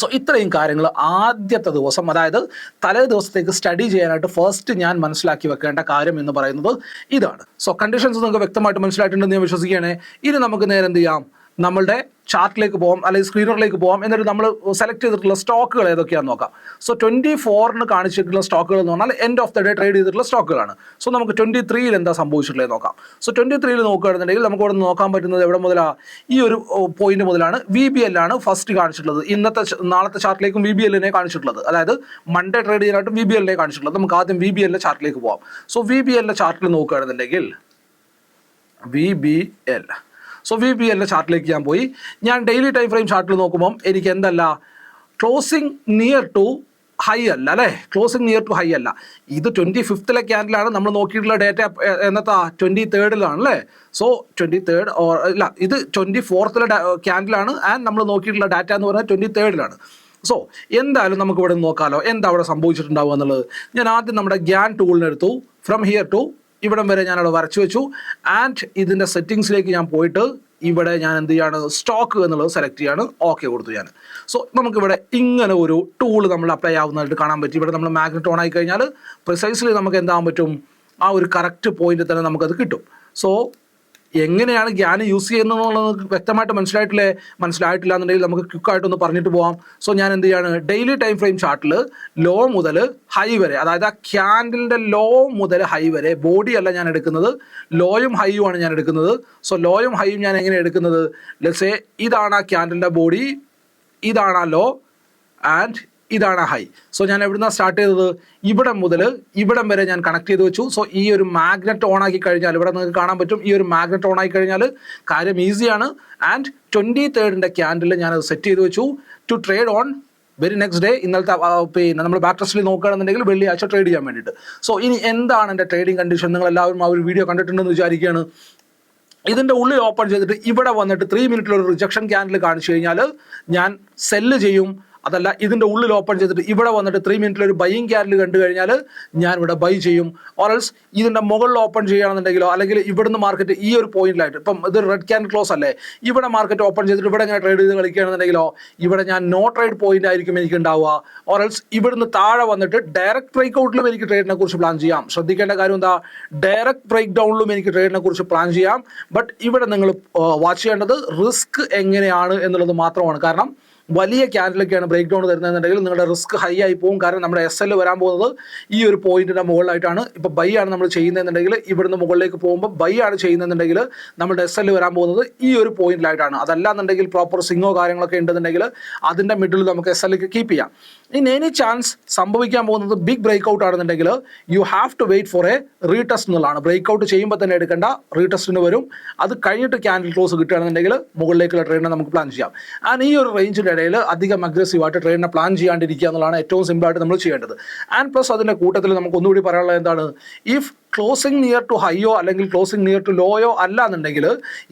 സോ ഇത്രയും കാര്യങ്ങൾ ആദ്യത്തെ ദിവസം അതായത് തലേ ദിവസത്തേക്ക് സ്റ്റഡി ചെയ്യാനായിട്ട് ഫസ്റ്റ് ഞാൻ മനസ്സിലാക്കി വെക്കേണ്ട കാര്യം എന്ന് പറയുന്നത് ഇതാണ്. സോ കണ്ടീഷൻസ് നിങ്ങൾക്ക് വ്യക്തമായിട്ട് മനസ്സിലായിട്ടുണ്ടെന്ന് ഞാൻ വിശ്വസിക്കുകയാണ്. ഇനി നമുക്ക് നേരെ എന്ത് ചെയ്യാം? നമ്മളുടെ ചാർട്ടിലേക്ക് പോകാം അല്ലെങ്കിൽ സ്ക്രീനറിലേക്ക് പോകാം എന്നിട്ട് നമ്മൾ സെലക്ട് ചെയ്തിട്ടുള്ള സ്റ്റോക്കുകൾ ഏതൊക്കെയാണെന്ന് നോക്കാം. സോ ട്വന്റി ഫോറിന് കാണിച്ചിട്ടുള്ള സ്റ്റോക്കുകൾ എന്ന് പറഞ്ഞാൽ end of the day trade ചെയ്തിട്ടുള്ള സ്റ്റോക്കുകളാണ്. സോ നമുക്ക് ട്വന്റി ത്രീയിൽ എന്താ സംഭവിച്ചിട്ടുള്ളത് നോക്കാം. സോ ട്വന്റി ത്രീയിൽ നോക്കുകയാണെന്നുണ്ടെങ്കിൽ നമുക്ക് ഇവിടെ നോക്കാൻ പറ്റുന്നത് എവിടെ മുതലാണ് ഈ ഒരു പോയിന്റ് മുതലാണ്. വി ബി എല്ലാണ് ഫസ്റ്റ് കാണിച്ചിട്ടുള്ളത്. ഇന്നത്തെ നാളത്തെ ചാർട്ടിലേക്കും വി ബി എല്ലിനെ കാണിച്ചിട്ടുള്ളത്. അതായത് മൺഡേ ട്രേഡ് ചെയ്യാനായിട്ടും വി ബി എല്ലിനെ കാണിച്ചിട്ടുള്ളത്. നമുക്ക് ആദ്യം വി ബി എല്ലിന്റെ ചാർട്ടിലേക്ക് പോകാം സോ വി ബി എല്ലിന്റെ ചാർട്ടിൽ നോക്കുകയാണെന്നുണ്ടെങ്കിൽ V B L so V P എല്ലിന്റെ ചാർട്ടിലേക്ക് ഞാൻ പോയി. ഞാൻ ഡെയിലി ടൈം ഫ്രെയിം ചാർട്ടിൽ നോക്കുമ്പം എനിക്ക് എന്തല്ല ക്ലോസിംഗ് നിയർ ടു ഹൈ അല്ല അല്ലേ? ക്ലോസിംഗ് നിയർ ടു ഹൈ അല്ല. ഇത് ട്വന്റി ഫിഫ്ത്തിലെ ക്യാൻഡിലാണ് നമ്മൾ നോക്കിയിട്ടുള്ള ഡേറ്റ എന്നത്തെ? ട്വന്റി തേർഡിലാണ് അല്ലേ? സോ ട്വന്റി തേർഡ് ഓർ ഇല്ല ഇത് ട്വന്റി ഫോർത്തിലെ ക്യാൻഡിലാണ് ആൻഡ് നമ്മൾ നോക്കിയിട്ടുള്ള ഡാറ്റ എന്ന് പറഞ്ഞാൽ ട്വന്റി തേർഡിലാണ് സോ എന്തായാലും നമുക്ക് ഇവിടെ നോക്കാമല്ലോ എന്താ അവിടെ സംഭവിച്ചിട്ടുണ്ടാവുക എന്നുള്ളത്? ഞാൻ ആദ്യം നമ്മുടെ ഗ്യാൻ ടൂളിനെടുത്തു ഫ്രം ഹിയർ ടു ഇവിടം വരെ ഞാനവിടെ വരച്ചു വെച്ചു. ആൻഡ് ഇതിന്റെ സെറ്റിങ്സിലേക്ക് ഞാൻ പോയിട്ട് ഇവിടെ ഞാൻ എന്ത് ചെയ്യാണ്? സ്റ്റോക്ക് എന്നുള്ളത് സെലക്ട് ചെയ്യാണ്. ഓക്കെ കൊടുത്തു ഞാൻ. സോ നമുക്കിവിടെ ഇങ്ങനെ ഒരു ടൂൾ നമ്മൾ അപ്ലൈ ആവുന്നതായിട്ട് കാണാൻ പറ്റും. ഇവിടെ നമ്മൾ മാഗ്നറ്റ് ഓൺ ആയി കഴിഞ്ഞാൽ പ്രിസൈസ്ലി നമുക്ക് എന്താകാൻ പറ്റും? ആ ഒരു കറക്റ്റ് പോയിന്റിൽ തന്നെ നമുക്കത് കിട്ടും. സോ എങ്ങനെയാണ് ഗ്യാന് യൂസ് ചെയ്യുന്നത് വ്യക്തമായിട്ട് മനസ്സിലായിട്ടില്ലേ? മനസ്സിലായിട്ടില്ല എന്നുണ്ടെങ്കിൽ നമുക്ക് ക്വിക്കായിട്ടൊന്ന് പറഞ്ഞിട്ട് പോവാം. സോ ഞാൻ എന്ത് ചെയ്യാണ്? ഡെയിലി ടൈം ഫ്രെയിം ചാർട്ടിൽ ലോ മുതൽ ഹൈ വരെ അതായത് ആ ക്യാൻഡിലിന്റെ ലോ മുതൽ ഹൈ വരെ ബോഡി അല്ല ഞാൻ എടുക്കുന്നത് ലോയും ഹൈയും ആണ് ഞാൻ എടുക്കുന്നത്. സോ ലോയും ഹൈയും ഞാൻ എങ്ങനെ എടുക്കുന്നത്? ലെറ്റ്സേ ഇതാണ് ആ ക്യാൻഡിലിന്റെ ബോഡി ഇതാണ് ആ ലോ ആൻഡ് ഇതാണ് ഹൈ സോ ഞാൻ എവിടുന്ന സ്റ്റാർട്ട് ചെയ്തത്? ഇവിടെ മുതൽ ഇവിടം വരെ ഞാൻ കണക്ട് ചെയ്ത് വെച്ചു. സോ ഈ ഒരു മാഗ്നറ്റ് ഓൺ ആക്കി കഴിഞ്ഞാൽ ഇവിടെ നിങ്ങൾക്ക് കാണാൻ പറ്റും ഈ ഒരു മാഗ്നറ്റ് ഓൺ ആക്കി കഴിഞ്ഞാൽ കാര്യം ഈസിയാണ് ആൻഡ് ട്വന്റി തേർഡിന്റെ ക്യാൻഡിൽ ഞാനത് സെറ്റ് ചെയ്ത് വെച്ചു. To trade on very next day ഇന്നലത്തെ പിന്നെ നമ്മൾ ബാക്ക് ടെസ്റ്റിൽ നോക്കുകയാണെന്നുണ്ടെങ്കിൽ വെള്ളിയാഴ്ച ട്രേഡ് ചെയ്യാൻ വേണ്ടിയിട്ട്. സോ ഇനി എന്താണ് എന്റെ ട്രേഡിംഗ് കണ്ടീഷൻ നിങ്ങൾ എല്ലാവരും ആ ഒരു വീഡിയോ കണ്ടിട്ടുണ്ടെന്ന് വിചാരിക്കുകയാണ്. ഇതിന്റെ ഉള്ളിൽ ഓപ്പൺ ചെയ്തിട്ട് ഇവിടെ വന്നിട്ട് ത്രീ മിനിറ്റിൽ ഒരു റിജക്ഷൻ ക്യാൻഡിൽ കാണിച്ചു കഴിഞ്ഞാൽ ഞാൻ സെല്ല് ചെയ്യും. അതല്ല ഇതിന്റെ ഉള്ളിൽ ഓപ്പൺ ചെയ്തിട്ട് ഇവിടെ വന്നിട്ട് ത്രീ മിനിറ്റിൽ ഒരു ബൈയിങ് ക്യാരൽ കണ്ടു കഴിഞ്ഞാൽ ഞാൻ ഇവിടെ ബൈ ചെയ്യും ഓറൽസ് ഇതിന്റെ മുകളിൽ ഓപ്പൺ ചെയ്യുകയാണെന്നുണ്ടെങ്കിലോ അല്ലെങ്കിൽ ഇവിടുന്ന് മാർക്കറ്റ് ഈ ഒരു പോയിന്റിലായിട്ട് ഇപ്പം ഇത് റെഡ് ക്യാൻഡിൽ ക്ലോസ് അല്ലേ? ഇവിടെ മാർക്കറ്റ് ഓപ്പൺ ചെയ്തിട്ട് ഇവിടെ ഞാൻ ട്രേഡ് ചെയ്ത് കളിക്കുകയാണെന്നുണ്ടെങ്കിലോ ഇവിടെ ഞാൻ നോ ട്രേഡ് പോയിന്റ് ആയിരിക്കും എനിക്ക് ഉണ്ടാവുക ഓറൽസ് ഇവിടുന്ന് താഴെ വന്നിട്ട് ഡയറക്റ്റ് ബ്രേക്ക് ഔട്ടിലും എനിക്ക് ട്രേഡിനെ കുറിച്ച് പ്ലാൻ ചെയ്യാം. ശ്രദ്ധിക്കേണ്ട കാര്യം എന്താ? ഡയറക്റ്റ് ബ്രേക്ക് ഡൗണിലും എനിക്ക് ട്രേഡിനെ കുറിച്ച് പ്ലാൻ ചെയ്യാം. ബട്ട് ഇവിടെ നിങ്ങൾ വാച്ച് ചെയ്യേണ്ടത് റിസ്ക് എങ്ങനെയാണ് എന്നുള്ളത് മാത്രമാണ്. കാരണം വലിയ ക്യാൻഡിലൊക്കെയാണ് ബ്രേക്ക് ഡൗൺ തരുന്നതെന്നുണ്ടെങ്കിൽ നിങ്ങളുടെ റിസ്ക് ഹൈ ആയി പോകും. കാരണം നമ്മുടെ എസ് എൽ വരാൻ പോകുന്നത് ഈ ഒരു പോയിന്റിന്റെ മുകളിലായിട്ടാണ്. ഇപ്പോൾ ബൈ ആണ് നമ്മൾ ചെയ്യുന്നതെന്നുണ്ടെങ്കിൽ ഇവിടുന്ന് മുകളിലേക്ക് പോകുമ്പോൾ ബൈ ആണ് ചെയ്യുന്നതെന്നുണ്ടെങ്കിൽ നമ്മുടെ എസ് എൽ വരാൻ പോകുന്നത് ഈ ഒരു പോയിന്റിലായിട്ടാണ്. അതല്ലാന്നുണ്ടെങ്കിൽ പ്രോപ്പർ സിങ്ങോ കാര്യങ്ങളൊക്കെ ഉണ്ടെന്നുണ്ടെങ്കിൽ അതിന്റെ മിഡിൽ നമുക്ക് എസ് എൽ കീപ്പ് ചെയ്യാം. ഇൻ എനി ചാൻസ് സംഭവിക്കാൻ പോകുന്നത് ബിഗ് ബ്രേക്ക് ഔട്ട് ആണെന്നുണ്ടെങ്കിൽ you have to wait for a retest എന്നുള്ളതാണ്. ബ്രേക്ക് ഔട്ട് ചെയ്യുമ്പോൾ തന്നെ എടുക്കേണ്ട റീടെസ്റ്റിന് വരും. അത് കഴിഞ്ഞിട്ട് ക്യാൻഡിൽ ക്ലോസ് കിട്ടുകയാണെന്നുണ്ടെങ്കിൽ മുകളിലേക്കുള്ള ട്രെയിനിനെ നമുക്ക് പ്ലാൻ ചെയ്യാം. ആൻഡ് ഈ ഒരു റേഞ്ചിന്റെ ഇടയിൽ അധികം അഗ്രസീവായിട്ട് ട്രെയിനിനെ പ്ലാൻ ചെയ്യാണ്ടിരിക്കുക എന്നുള്ളതാണ് ഏറ്റവും സിമ്പിളായിട്ട് നമ്മൾ ചെയ്യേണ്ടത്. ആൻഡ് പ്ലസ് അതിന്റെ കൂട്ടത്തിൽ നമുക്ക് ഒന്നുകൂടി പറയാനുള്ളത് എന്താണ്? ഇഫ് ക്ലോസിംഗ് നിയർ ടു ഹൈയോ അല്ലെങ്കിൽ ക്ലോസിംഗ് നിയർ ടു ലോയോ അല്ല എന്നുണ്ടെങ്കിൽ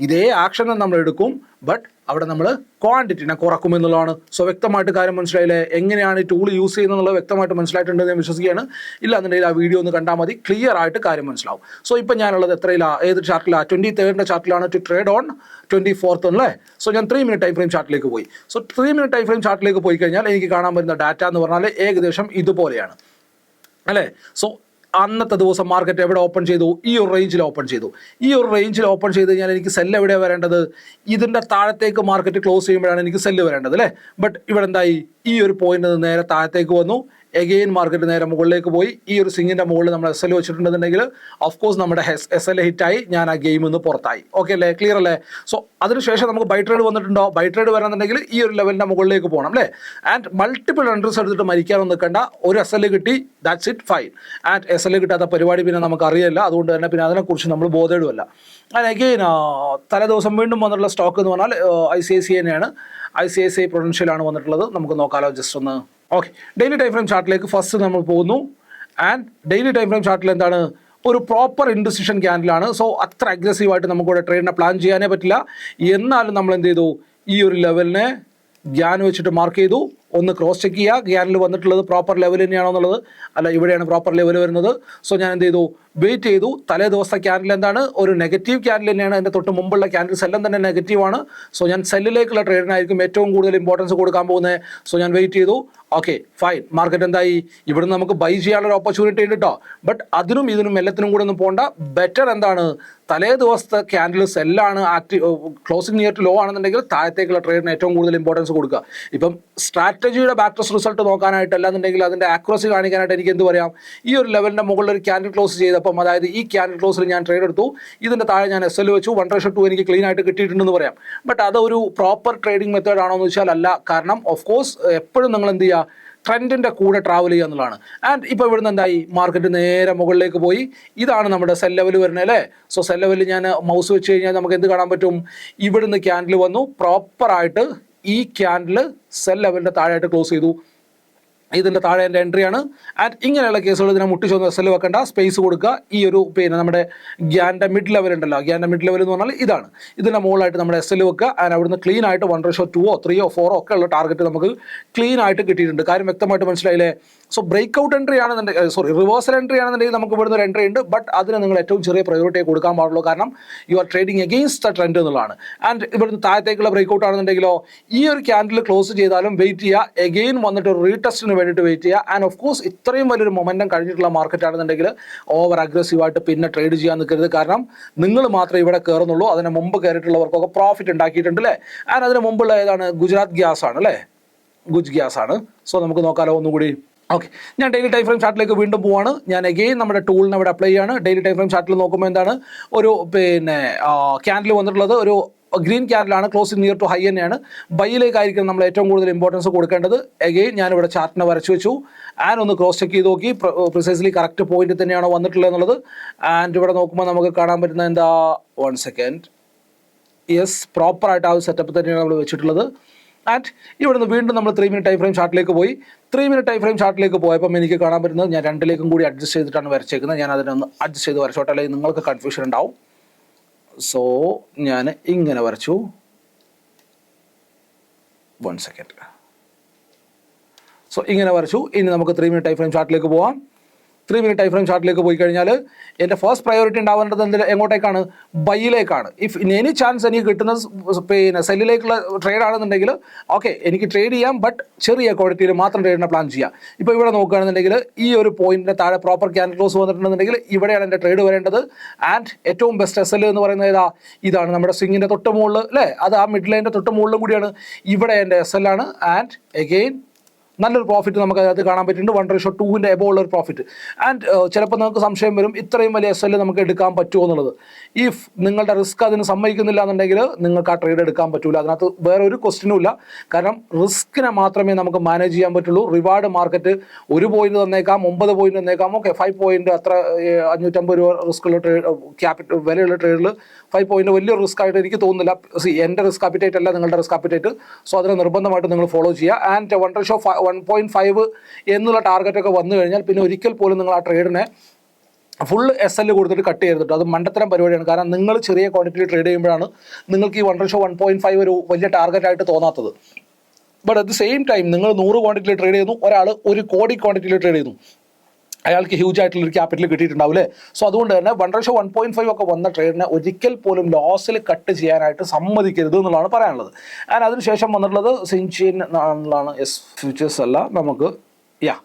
ഇതേ ആക്ഷൻ നമ്മൾ എടുക്കും. ബട്ട് അവിടെ നമ്മൾ ക്വാണ്ടിറ്റിനെ കുറക്കും എന്നുള്ളതാണ്. സോ വ്യക്തമായിട്ട് കാര്യം മനസ്സിലായില്ലേ? എങ്ങനെയാണ് ഈ ടൂൾ യൂസ് ചെയ്യുന്നത് വ്യക്തമായിട്ട് മനസ്സിലായിട്ടുണ്ട് ഞാൻ വിശ്വസിക്കുകയാണ്. ഇല്ല എന്നുണ്ടെങ്കിൽ ആ വീഡിയോ ഒന്ന് കണ്ടാൽ മതി. ക്ലിയർ ആയിട്ട് കാര്യം മനസ്സിലാവും. സോ ഇപ്പം ഞാനുള്ളത് എത്രയിലാണ് ഏത് ചാർട്ടിലാണ് ട്വന്റി തേർഡിന്റെ ചാർട്ടിലാണ് to trade on twenty fourth അല്ലേ? സോ ഞാൻ ത്രീ മിനിറ്റ് ടൈം ഫ്രെയിം ചാർട്ടിലേക്ക് പോയി. So three minute time frame ചാർട്ടിലേക്ക് പോയി കഴിഞ്ഞാൽ എനിക്ക് കാണാൻ പറ്റുന്ന ഡാറ്റ എന്ന് പറഞ്ഞാൽ ഏകദേശം ഇതുപോലെയാണ്. അല്ലേ? സോ അന്നത്തെ ദിവസം മാർക്കറ്റ് എവിടെ ഓപ്പൺ ചെയ്തു? ഈ ഒരു റേഞ്ചിൽ ഓപ്പൺ ചെയ്തു. ഈ ഒരു റേഞ്ചിൽ ഓപ്പൺ ചെയ്ത് കഴിഞ്ഞാൽ എനിക്ക് സെല്ല് എവിടെയാണ് വരേണ്ടത്? ഇതിന്റെ താഴത്തേക്ക് മാർക്കറ്റ് ക്ലോസ് ചെയ്യുമ്പോഴാണ് എനിക്ക് സെല്ല് വരേണ്ടത് അല്ലേ? ബട്ട് ഇവിടെ എന്തായി? ഈ ഒരു പോയിന്റ് നേരെ താഴത്തേക്ക് വന്നു. എഗെയിൻ മാർക്കറ്റ് നേരെ മുകളിലേക്ക് പോയി. ഈ ഒരു സിങ്ങിന്റെ മുകളിൽ നമ്മൾ എസ് എൽ വെച്ചിട്ടുണ്ടെന്നുണ്ടെങ്കിൽ കോഴ്സ് നമ്മുടെ എസ് എൽ ഹിറ്റായി ഞാൻ ആ ഗെയിം നിന്ന് പുറത്തായി. ഓക്കെ അല്ലേ? ക്ലിയർ അല്ലേ? സോ അതിനുശേഷം നമുക്ക് ബൈ ട്രേഡ് വന്നിട്ടുണ്ടോ? ബൈ ട്രേഡ് വരണമെന്നുണ്ടെങ്കിൽ ഈ ഒരു ലെവലിന്റെ മുകളിലേക്ക് പോകണം അല്ലേ? ആൻഡ് മൾട്ടിപ്പിൾ എൻട്രീസ് എടുത്തിട്ട് മരിക്കാനൊന്നും നിൽക്കേണ്ട. ഒരു എസ് എൽ കിട്ടി. That's it fine and S L കിട്ടാത്ത പരിപാടി പിന്നെ നമുക്ക് അറിയില്ല. അതുകൊണ്ട് തന്നെ പിന്നെ അതിനെക്കുറിച്ച് നമ്മൾ ബോധേടുമല്ല ആൻഡ് അഗെയിൻ തലേദിവസം വീണ്ടും വന്നിട്ടുള്ള സ്റ്റോക്ക് എന്ന് പറഞ്ഞാൽ ഐ സി ഐ സി തന്നെയാണ്. I C I C I പ്രൊഡൻഷ്യലാണ് വന്നിട്ടുള്ളത്. നമുക്ക് നോക്കാലോ ജസ്റ്റ് ഒന്ന്. ഓക്കെ ഡെയിലി ടൈം ഫ്രെയിം ചാർട്ടിലേക്ക് ഫസ്റ്റ് നമ്മൾ പോകുന്നു. ആൻഡ് ഡെയിലി ടൈം ഫ്രെയിം ചാർട്ടിൽ എന്താണ്? ഒരു പ്രോപ്പർ ഇൻഡിസിഷൻ ക്യാൻഡിലാണ് സോ അത്ര അഗ്രസീവായിട്ട് നമുക്കിവിടെ ട്രേഡിനെ പ്ലാൻ ചെയ്യാനേ പറ്റില്ല. എന്നാലും നമ്മൾ എന്ത് ചെയ്തു? ഈ ഒരു ലെവലിനെ ഗ്യാൻ വെച്ചിട്ട് മാർക്ക് ചെയ്തു. ഒന്ന് ക്രോസ് ചെക്ക് ചെയ്യുക ഗിയറിൽ വന്നിട്ടുള്ളത് പ്രോപ്പർ ലെവൽ തന്നെയാണോ എന്നുള്ളത്. അല്ല ഇവിടെയാണ് പ്രോപ്പർ ലെവൽ വരുന്നത്. സോ ഞാൻ എന്ത് ചെയ്തു? വെയിറ്റ് ചെയ്തു. തലേ ദിവസത്തെ ക്യാൻഡിൽ എന്താണ്? ഒരു നെഗറ്റീവ് ക്യാൻഡിൽ തന്നെയാണ്. എന്റെ തൊട്ട് മുമ്പുള്ള ക്യാൻഡിൽസ് എല്ലാം തന്നെ നെഗറ്റീവാണ് സോ ഞാൻ സെല്ലിലേക്കുള്ള ട്രേഡിനായിരിക്കും ഏറ്റവും കൂടുതൽ ഇമ്പോർട്ടൻസ് കൊടുക്കാൻ പോകുന്നത്. സോ ഞാൻ വെയിറ്റ് ചെയ്തു. ഓക്കെ ഫൈൻ മാർക്കറ്റ് എന്തായി? ഇവിടുന്ന് നമുക്ക് ബൈ ചെയ്യാനുള്ള ഒരു ഓപ്പർച്യൂണിറ്റി ഉണ്ട് കേട്ടോ ബട്ട് അതിനും ഇതിനും എല്ലാത്തിനും കൂടെ ഒന്നും പോകണ്ട ബെറ്റർ എന്താണ്? തലേ ദിവസത്തെ candle സെല്ലാണ് active closing near to low ആണെന്നുണ്ടെങ്കിൽ താഴത്തേക്കുള്ള ട്രേഡിന് ഏറ്റവും കൂടുതൽ ഇമ്പോർട്ടൻസ് കൊടുക്കുക. ഇപ്പം സ്ട്രാറ്റജിയുടെ ബാക്ടസ് റിസൾട്ട് നോക്കാനായിട്ട് അല്ലാന്നുണ്ടെങ്കിൽ അതിന്റെ ആക്യുറസി കാണിക്കാനായിട്ട് എനിക്ക് എന്ത് പറയാം? ഈ ഒരു ലെവലിന്റെ മുകളിൽ ഒരു ക്യാൻഡിൽ ക്ലോസ് ചെയ്തപ്പം അതായത് ഈ ക്യാൻഡിൽ ക്ലോസിൽ ഞാൻ ട്രേഡ് എടുത്തു. ഇതിന്റെ താഴെ ഞാൻ എസ് എൽ വെച്ചു. വൺ റേഷൻ ടു എനിക്ക് ക്ലീൻ ആയിട്ട് കിട്ടിയിട്ടുണ്ടെന്ന് പറയാം. ബട്ട് അതൊരു പ്രോപ്പർ ട്രേഡിംഗ് മെത്തേഡ് ആണോ എന്ന് വെച്ചാൽ അല്ല. കാരണം ഓഫ് കോഴ്സ് എപ്പോഴും നിങ്ങൾ എന്ത് ചെയ്യുക? ട്രെൻഡിന്റെ കൂടെ ട്രാവൽ ചെയ്യുക എന്നുള്ളതാണ്. ആൻഡ് ഇപ്പോൾ ഇവിടുന്ന് എന്തായി? മാർക്കറ്റ് നേരെ മുകളിലേക്ക് പോയി. ഇതാണ് നമ്മുടെ സെൽ ലെവൽ വരുന്നത് അല്ലേ? സോ സെൽ ലെവലിൽ ഞാൻ മൗസ് വെച്ച് കഴിഞ്ഞാൽ നമുക്ക് എന്ത് കാണാൻ പറ്റും? ഇവിടുന്ന് ക്യാൻഡിൽ വന്നു. പ്രോപ്പറായിട്ട് ഈ ക്യാൻഡിൽ സെൽ ലെവലിന്റെ താഴെയായിട്ട് ക്ലോസ് ചെയ്തു. ഇതിന്റെ താഴെ എന്റെ എൻട്രിയാണ് ആൻഡ് ഇങ്ങനെയുള്ള കേസുകൾ ഇതിനെ മുട്ടിച്ചൊന്ന് എസ് എൽ വെക്കേണ്ട. സ്പേസ് കൊടുക്കുക. ഈ ഒരു പിന്നെ നമ്മുടെ ഗ്യാന്റെ മിഡ് ലെവൽ ഉണ്ടല്ലോ. ഗ്യാന്റെ മിഡ് ലെവൽ എന്ന് പറഞ്ഞാൽ ഇതാണ്. ഇതിന്റെ മുകളിലായിട്ട് നമ്മുടെ എസ് എൽ വെക്കുക. ആൻഡ് അവിടുന്ന് ക്ലീൻ ആയിട്ട് വൺ റേഷോ ടുവോ ത്രീയോ ഫോറോ ഒക്കെ ഉള്ള ടാർഗറ്റ് നമുക്ക് ക്ലീൻ ആയിട്ട് കിട്ടിയിട്ടുണ്ട്. കാര്യം വ്യക്തമായിട്ട് മനസ്സിലായില്ലേ? സോ ബ്രേക്ക് ഔട്ട് എൻട്രി ആണെന്നുണ്ടെങ്കിൽ സോറി റിവേഴ്സൽ എൻട്രി ആണെന്നുണ്ടെങ്കിൽ നമുക്ക് ഇവിടുന്ന് ഒരു എൻട്രി ഉണ്ട്. ബട്ട് അതിന് നിങ്ങൾ ഏറ്റവും ചെറിയ പ്രയോറിറ്റി കൊടുക്കാൻ പാടുള്ളൂ. കാരണം you are trading against the trend എന്നുള്ളതാണ്. ആൻഡ് ഇവിടുന്ന് താഴത്തേക്കുള്ള ബ്രേക്ക് ഔട്ട് ആണെന്നുണ്ടെങ്കിലോ ഈ ഒരു ക്യാൻഡിൽ ക്ലോസ് ചെയ്താലും വെയിറ്റ് ചെയ്യുക. എഗെയിൻ വന്നിട്ട് ഒരു റീടെസ്റ്റിന് വേണ്ടിയിട്ട് വെയിറ്റ് ചെയ്യുക. ആൻഡ് ഓഫ് കോഴ്സ് ഇത്രയും വലിയൊരു മൊമെന്റം കഴിഞ്ഞിട്ടുള്ള മാർക്കറ്റ് ആണെന്നുണ്ടെങ്കിൽ ഓവർ അഗ്രസീവായിട്ട് പിന്നെ ട്രേഡ് ചെയ്യാൻ നിൽക്കരുത്. കാരണം നിങ്ങൾ മാത്രമേ ഇവിടെ കയറുന്നുള്ളൂ. അതിന് മുമ്പ് കയറിയിട്ടുള്ളവർക്കൊക്കെ പ്രോഫിറ്റ് ഉണ്ടാക്കിയിട്ടുണ്ട് അല്ലേ? ആൻഡ് അതിന് മുമ്പുള്ള ഏതാണ്? ഗുജറാത്ത് ഗ്യാസ് ആണ് അല്ലേ? ഗുജ് ഗ്യാസ് ആണ്. സോ നമുക്ക് നോക്കാലോ ഒന്നുകൂടി. ഓക്കെ ഞാൻ ഡെയിലി ടൈം ഫ്രെയിം ചാർട്ടിലേക്ക് വീണ്ടും പോവാണ്. ഞാൻ എഗെയിൻ നമ്മുടെ ടൂളിനെ അവിടെ അപ്ലൈ ചെയ്യാണ്. ഡെയിലി ടൈം ഫ്രെയിം ചാർട്ടിൽ നോക്കുമ്പോൾ എന്താണ്? ഒരു പിന്നെ ക്യാൻഡിൽ വന്നിട്ടുള്ളത്. ഒരു ഗ്രീൻ ക്യാൻഡിലാണ് ക്ലോസിംഗ് നിയർ ടു ഹൈ തന്നെയാണ്. ബൈയിലേക്കായിരിക്കും നമ്മൾ ഏറ്റവും കൂടുതൽ ഇമ്പോർട്ടൻസ് കൊടുക്കേണ്ടത്. എഗെയിൻ ഞാനിവിടെ ചാർട്ടിനെ വരച്ചു വെച്ചു. ആൻഡ് ഒന്ന് ക്രോസ് ചെക്ക് ചെയ്ത് നോക്കി. പ്രിസൈസ്ലി കറക്റ്റ് പോയിന്റ് തന്നെയാണോ വന്നിട്ടുള്ളത് എന്നുള്ളത്. ആൻഡ് ഇവിടെ നോക്കുമ്പോൾ നമുക്ക് കാണാൻ പറ്റുന്ന എന്താ? വൺ സെക്കൻഡ് യെസ് പ്രോപ്പറായിട്ട് ആ ഒരു സെറ്റപ്പ് തന്നെയാണ് നമ്മൾ വെച്ചിട്ടുള്ളത്. ആൻഡ് ഇവിടുന്ന് വീണ്ടും നമ്മൾ ത്രീ മിനിറ്റ് ടൈം ഫ്രെയിം ചാർട്ടിലേക്ക് പോയി. ത്രീ മിനിറ്റ് ടൈം ഫ്രെയിം ചാർട്ടിലേക്ക് പോയപ്പം എനിക്ക് കാണാൻ പറ്റുന്നത് ഞാൻ രണ്ടിലേക്കും കൂടി അഡ്ജസ്റ്റ് ചെയ്തിട്ടാണ് വരച്ചേക്കുന്നത്. ഞാൻ അതിനൊന്ന് അഡ്ജസ്റ്റ് ചെയ്ത് വരച്ചോട്ടെ അല്ലെങ്കിൽ നിങ്ങൾക്ക് കൺഫ്യൂഷൻ ഉണ്ടാവും. സോ ഞാൻ ഇങ്ങനെ വരച്ചു. വൺ സെക്കൻഡ് സോ ഇങ്ങനെ വരച്ചു. ഇനി നമുക്ക് ത്രീ മിനിറ്റ് ടൈം ഫ്രെയിം ചാർട്ടിലേക്ക് പോവാം. ത്രീ മിനിറ്റ് ടൈം ഫ്രെയിം ചാർട്ടിലേക്ക് പോയി കഴിഞ്ഞാൽ എന്റെ ഫസ്റ്റ് പ്രയോറിറ്റി ഉണ്ടാവേണ്ടത് എന്തിൽ എങ്ങോട്ടേക്കാണ്? ബൈയിലേക്കാണ്. ഇഫ് എനി ചാൻസ് എനിക്ക് കിട്ടുന്ന പിന്നെ സെല്ലിലേക്കുള്ള ട്രേഡ് ആണെന്നുണ്ടെങ്കിൽ ഓക്കെ എനിക്ക് ട്രേഡ് ചെയ്യാം ബട്ട് ചെറിയ ക്വാളിറ്റിയിൽ മാത്രം ട്രേഡിനെ പ്ലാൻ ചെയ്യാം. ഇപ്പോൾ ഇവിടെ നോക്കുകയാണെന്നുണ്ടെങ്കിൽ ഈ ഒരു പോയിന്റിന്റെ താഴെ പ്രോപ്പർ ക്യാൻ ക്ലോസ് വന്നിട്ടുണ്ടെന്നുണ്ടെങ്കിൽ ഇവിടെയാണ് എന്റെ ട്രേഡ് വരേണ്ടത്. ആൻഡ് ഏറ്റവും ബെസ്റ്റ് എസ് എൽ എന്ന് പറയുന്നത് ഏതാ? ഇതാണ് നമ്മുടെ സ്വിങ്ങിന്റെ തൊട്ട് മുകളിൽ അല്ലേ? അത് ആ മിഡ് ലൈന്റെ തൊട്ട് മുകളിലും കൂടിയാണ്. ഇവിടെ എന്റെ എസ് എൽ ആണ്. ആൻഡ് എഗെയിൻ നല്ലൊരു പ്രോഫിറ്റ് നമുക്ക് അതിനകത്ത് കാണാൻ പറ്റുന്നുണ്ട് വൺ റേഷോ ടൂവിന്റെ എബോ ഉള്ള ഒരു പ്രോഫിറ്റ് ആൻഡ് ചിലപ്പോൾ നിങ്ങൾക്ക് സംശയം വരും ഇത്രയും വലിയ എസ് എൽ നമുക്ക് എടുക്കാൻ പറ്റുമോ എന്നുള്ളത്. ഇഫ് നിങ്ങളുടെ റിസ്ക് അതിന് സമ്മതിക്കുന്നില്ല എന്നുണ്ടെങ്കിൽ നിങ്ങൾക്ക് ആ ട്രേഡ് എടുക്കാൻ പറ്റൂല. അതിനകത്ത് വേറെ ഒരു ക്വസ്റ്റിനും ഇല്ല. കാരണം റിസ്കിനെ മാത്രമേ നമുക്ക് മാനേജ് ചെയ്യാൻ പറ്റുള്ളൂ. റിവാർഡ് മാർക്കറ്റ് ഒരു പോയിന്റ് തന്നേക്കാം ഒമ്പത് പോയിന്റ് തന്നേക്കാം. ഓക്കെ ഫൈവ് പോയിന്റ് അത്ര അഞ്ഞൂറ്റമ്പത് രൂപ റിസ്ക്കുള്ള ട്രേഡ് ക്യാപിറ്റൽ വിലയുള്ള ട്രേഡിൽ ഫൈവ് പോയിന്റ് വലിയ റിസ്ക് ആയിട്ട് എനിക്ക് തോന്നുന്നില്ല. സി എന്റെ റിസ്ക് അപ്പിറ്റേറ്റ് അല്ല നിങ്ങളുടെ റിസ്ക് അപ്പിറ്റേറ്റ് സോ അതിനെ നിർബന്ധമായിട്ട് നിങ്ങൾ ഫോളോ ചെയ്യുക. And one ratio one point five എന്നുള്ള ടാർഗറ്റൊക്കെ വന്നു കഴിഞ്ഞാൽ പിന്നെ ഒരിക്കൽ പോലും നിങ്ങൾ ആ ട്രേഡിനെ ഫുൾ എസ് എൽ കൊടുത്തിട്ട് കട്ട് ചെയ്തിട്ട് അത് മണ്ടത്തരം പരിപാടിയാണ്. കാരണം നിങ്ങൾ ചെറിയ ക്വാണ്ടിറ്റിയിൽ ട്രേഡ് ചെയ്യുമ്പോഴാണ് നിങ്ങൾക്ക് ഈ one ratio one point five ഒരു വലിയ ടാർഗറ്റ് ആയിട്ട് തോന്നാത്തത്. But at the same time നിങ്ങൾ നൂറ് ക്വാണ്ടിറ്റിയിൽ ട്രേഡ് ചെയ്യുന്നു. ഒരാൾ ഒരു കോടി ക്വാണ്ടിറ്റിയിൽ ട്രേഡ് ചെയ്യുന്നു. അയാൾക്ക് ഹ്യൂജ് ആയിട്ടുള്ള ഒരു ക്യാപിറ്റൽ കിട്ടിയിട്ടുണ്ടാവില്ലേ? സോ അതുകൊണ്ട് തന്നെ one ratio one point five ഒക്കെ വന്ന ട്രേഡിനെ ഒരിക്കൽ പോലും ലോസിൽ കട്ട് ചെയ്യാനായിട്ട് സമ്മതിക്കരുത് എന്നുള്ളതാണ് പറയാനുള്ളത്. ആൻഡ് അതിനുശേഷം വന്നിട്ടുള്ളത് സിൻചിൻ എന്നുള്ളതാണ് എസ് ഫ്യൂച്ചേഴ്സ് അല്ല നമുക്ക് യാ